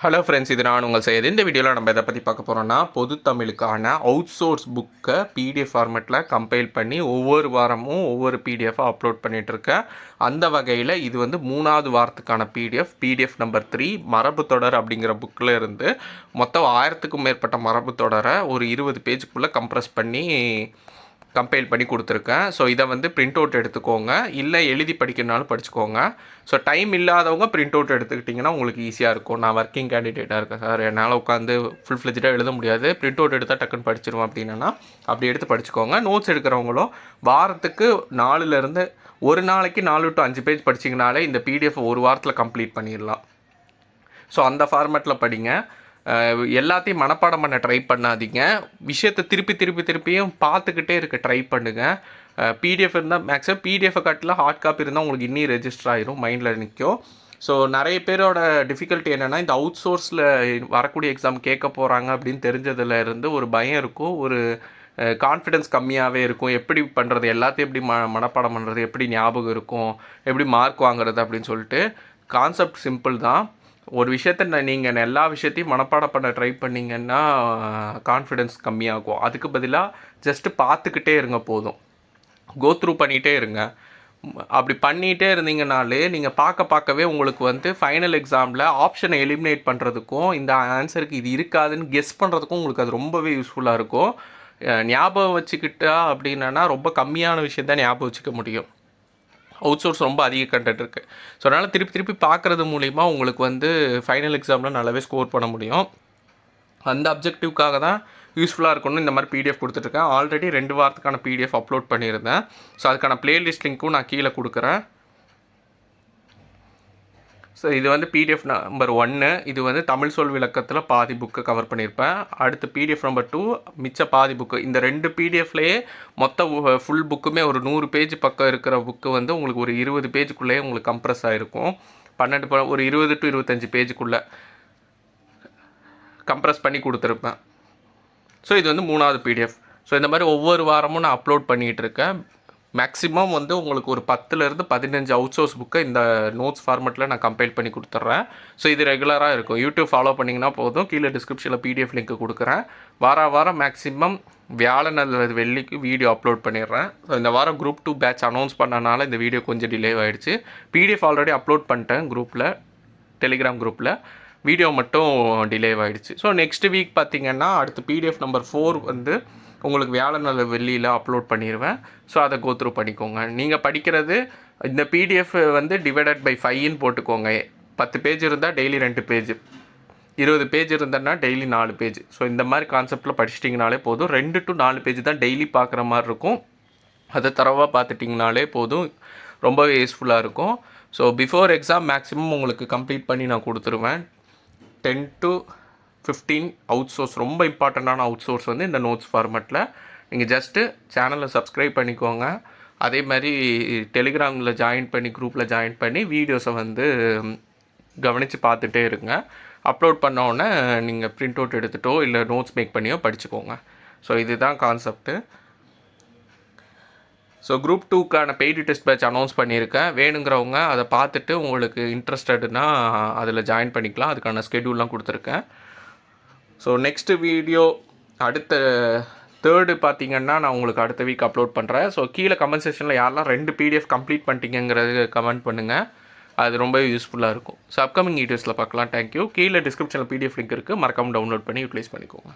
Hello friends இது நான் உங்கள் செய்யுது இந்த வீடியோவில் நம்ம இதை பற்றி பார்க்க போகிறோம்னா பொது தமிழுக்கான அவுட் சோர்ஸ் புக்கை பிடிஎஃப் ஃபார்மேட்டில் கம்பைல் பண்ணி ஒவ்வொரு வாரமும் ஒவ்வொரு பிடிஎஃபாக அப்லோட் பண்ணிகிட்ருக்கேன் அந்த வகையில் இது வந்து மூணாவது வாரத்துக்கான பிடிஎஃப் பிடிஎஃப் நம்பர் த்ரீ மரபு தொடர் அப்படிங்கிற புக்கில் இருந்து மொத்தம் ஆயிரத்துக்கும் மேற்பட்ட மரபு தொடரை ஒரு இருபது பேஜுக்குள்ளே கம்ப்ரஸ் பண்ணி கம்பைல் பண்ணி கொடுத்துருக்கேன். ஸோ இதை வந்து பிரிண்ட் அவுட் எடுத்துக்கோங்க. இல்லை எழுதி படிக்கிறனாலும் படிச்சுக்கோங்க. ஸோ டைம் இல்லாதவங்க பிரிண்ட் அவுட் எடுத்துக்கிட்டிங்கன்னா உங்களுக்கு ஈஸியாக இருக்கும். நான் ஒர்க்கிங் கேண்டிடேட்டாக இருக்கேன் சார். என்னால் உட்காந்து ஃபுல் ஃப்ளெஜ்டாக எழுத முடியாது. பிரிண்ட் அவுட் எடுத்தால் டக்குன்னு படிச்சிருவோம் அப்படின்னா அப்படி எடுத்து படிச்சுக்கோங்க. நோட்ஸ் எடுக்கிறவங்களும் வாரத்துக்கு நாலுலேருந்து ஒரு நாளைக்கு நாலு டு அஞ்சு பேஜ் படிச்சிங்கனாலே இந்த பிடிஎஃப் ஒரு வாரத்தில் கம்ப்ளீட் பண்ணிடலாம். ஸோ அந்த ஃபார்மேட்டில் படிங்க. எல்லாத்தையும் மனப்பாடம் பண்ண ட்ரை பண்ணாதீங்க. விஷயத்தை திருப்பி திருப்பி திருப்பியும் பார்த்துக்கிட்டே இருக்க ட்ரை பண்ணுங்கள் பிடிஎஃப் இருந்தால் மேக்ஸிமம் பிடிஎஃப் கட்டில் ஹார்ட் காப்பி இருந்தால் உங்களுக்கு இன்னும் ரெஜிஸ்டர் ஆயிரும் மைண்டில் நிற்கும் ஸோ நிறைய பேரோட டிஃபிகல்ட்டி என்னென்னா இந்த அவுட் சோர்ஸில் வரக்கூடிய எக்ஸாம் கேட்க போகிறாங்க அப்படின்னு தெரிஞ்சதில் இருந்து ஒரு பயம் இருக்கும். ஒரு கான்ஃபிடென்ஸ் கம்மியாகவே இருக்கும். எப்படி பண்ணுறது எல்லாத்தையும் எப்படி ம மனப்பாடம் பண்ணுறது எப்படி ஞாபகம் இருக்கும் எப்படி மார்க் வாங்குறது அப்படின்னு சொல்லிட்டு கான்செப்ட் சிம்பிள் தான். ஒரு விஷயத்த நீங்கள் எல்லா விஷயத்தையும் மனப்பாடம் பண்ண ட்ரை பண்ணிங்கன்னா கான்ஃபிடென்ஸ் கம்மியாகும். அதுக்கு பதிலாக ஜஸ்ட்டு பார்த்துக்கிட்டே இருங்க போதும். கோ த்ரூ பண்ணிகிட்டே இருங்க. அப்படி பண்ணிகிட்டே இருந்தீங்கனாலே நீங்கள் பார்க்க பார்க்கவே உங்களுக்கு வந்து ஃபைனல் எக்ஸாமில் ஆப்ஷனை எலிமினேட் பண்ணுறதுக்கும் இந்த ஆன்சருக்கு இது இருக்காதுன்னு கெஸ் பண்ணுறதுக்கும் உங்களுக்கு அது ரொம்பவே யூஸ்ஃபுல்லாக இருக்கும். ஞாபகம் வச்சுக்கிட்டா அப்படின்னா ரொம்ப கம்மியான விஷயம் தான் ஞாபகம் வச்சுக்க முடியும். அவுட் சோர்ஸ் ரொம்ப அதிக கண்டென்ட் இருக்குது ஸோ அதனால் திருப்பி திருப்பி பார்க்குறது மூலிமா உங்களுக்கு வந்து ஃபைனல் எக்ஸாமில் நல்லாவே ஸ்கோர் பண்ண முடியும். அந்த அப்ஜெக்டிவ்க்காக தான் யூஸ்ஃபுல்லாக இருக்கணும்னு இந்த மாதிரி பிடிஎஃப் கொடுத்துட்ருக்கேன் ஆல்ரெடி ரெண்டு வாரத்துக்கான பிடிஎஃப் அப்லோட் பண்ணியிருந்தேன். ஸோ அதுக்கான பிளேலிஸ்ட் லிங்க்கும் நான் கீழே கொடுக்குறேன். ஸோ இது வந்து பிடிஎஃப் நம்பர் ஒன்று இது வந்து தமிழ் சொல் விளக்கத்தில் பாதி புக்கு கவர் பண்ணியிருப்பேன் அடுத்து பிடிஎஃப் நம்பர் டூ மிச்ச பாதி புக்கு இந்த ரெண்டு பிடிஎஃப்லேயே மொத்த ஃபுல் புக்குமே ஒரு நூறு பேஜ் பக்கம் இருக்கிற புக்கு வந்து உங்களுக்கு ஒரு இருபது பேஜுக்குள்ளேயே உங்களுக்கு கம்ப்ரெஸ் ஆகிருக்கும் பன்னெண்டு ஒரு இருபது டு இருபத்தஞ்சி பேஜுக்குள்ளே கம்ப்ரெஸ் பண்ணி கொடுத்துருப்பேன். ஸோ இது வந்து மூணாவது பிடிஎஃப் ஸோ இந்த மாதிரி ஒவ்வொரு வாரமும் நான் அப்லோட் பண்ணிகிட்டு இருக்கேன். மேக்ஸிமம் வந்து உங்களுக்கு ஒரு பத்துலேருந்து பதினஞ்சு அவுட் சோர்ஸ் புக்கை இந்த நோட்ஸ் ஃபார்மெட்டில் நான் கம்பைல் பண்ணி கொடுத்துட்றேன். ஸோ இது ரெகுலராக இருக்கும். யூடியூப் ஃபாலோ பண்ணிங்கன்னா போதும். கீழே டிஸ்கிரிப்ஷனில் பிடிஎஃப் லிங்க் கொடுக்குறேன். வார வாரம் மேக்ஸிமம் வியாழன் அல்லது வெள்ளிக்கு வீடியோ அப்லோட் பண்ணிடுறேன். ஸோ இந்த வாரம் குரூப் டூ பேட்ச் அனௌன்ஸ் பண்ணனால இந்த வீடியோ கொஞ்சம் டிலே ஆகிடுச்சு பிடிஎஃப் ஆல்ரெடி அப்லோட் பண்ணிட்டேன் குரூப்பில் டெலிகிராம் குரூப்பில் வீடியோ மட்டும் டிலே ஆகிடுச்சு ஸோ நெக்ஸ்ட் வீக் பார்த்திங்கன்னா அடுத்து பிடிஎஃப் நம்பர் ஃபோர் வந்து உங்களுக்கு வியாழன் அல்லது வெள்ளியில் அப்லோட் பண்ணிடுவேன் ஸோ அதை கோத்ரூ பண்ணிக்கோங்க. நீங்கள் படிக்கிறது இந்த பிடிஎஃப் வந்து டிவைடட் பை ஃபைன்னு போட்டுக்கோங்க. பத்து பேஜ் இருந்தால் டெய்லி ரெண்டு பேஜ் இருபது பேஜ் இருந்தேன்னா டெய்லி நாலு பேஜ் ஸோ இந்த மாதிரி கான்செப்டில் படிச்சிட்டிங்கனாலே போதும். ரெண்டு டு நாலு பேஜ் தான் டெய்லி பார்க்குற மாதிரி இருக்கும். அதை தரவாக பார்த்துட்டிங்கனாலே போதும். ரொம்பவே யூஸ்ஃபுல்லாக இருக்கும். ஸோ பிஃபோர் எக்ஸாம் மேக்ஸிமம் உங்களுக்கு கம்ப்ளீட் பண்ணி நான் கொடுத்துருவேன். Ten to fifteen out source ரொம்ப இம்பார்ட்டண்ட்டான அவுட் சோர்ஸ் வந்து இந்த நோட்ஸ் ஃபார்மெட்டில் நீங்கள் ஜஸ்ட்டு சேனலை சப்ஸ்கிரைப் பண்ணிக்கோங்க. அதே மாதிரி டெலிகிராமில் ஜாயின் பண்ணி குரூப்பில் ஜாயின் பண்ணி வீடியோஸை வந்து கவனித்து பார்த்துட்டே இருங்க. அப்லோட் பண்ணோடனே நீங்கள் ப்ரிண்ட் அவுட் எடுத்துகிட்டோ இல்லை நோட்ஸ் மேக் பண்ணியோ படிச்சுக்கோங்க. ஸோ இதுதான் கான்செப்ட்டு ஸோ குரூப் டூக்கான பெய்டு டெஸ்ட் பேட்ச் அனௌன்ஸ் பண்ணியிருக்கேன். வேணுங்கிறவங்க அதை பார்த்துட்டு உங்களுக்கு இன்ட்ரெஸ்டட்னா அதில் ஜாயின் பண்ணிக்கலாம். அதுக்கான ஸ்கெடியூல்லாம் கொடுத்துருக்கேன். ஸோ நெக்ஸ்ட்டு வீடியோ அடுத்த தேர்டு பார்த்தீங்கன்னா நான் உங்களுக்கு அடுத்த வீக் அப்லோட் பண்ணுறேன் ஸோ கீழே கமெண்ட் செஷனில் யாரெல்லாம் ரெண்டு பிடிஎஃப் கம்ப்ளீட் பண்ணிட்டீங்கிறது கமெண்ட் பண்ணுங்கள் அது ரொம்ப யூஸ்ஃபுல்லாக இருக்கும். ஸோ அப்கமிங் வீடியோஸில் பார்க்கலாம். தேங்க்யூ கீழே டிஸ்கிரிப்ஷனில் பிடிஎஃப் லிங்க் இருக்குது மறக்காமல் டவுன்லோட் பண்ணி யூட்டிலைஸ் பண்ணிக்கோங்க.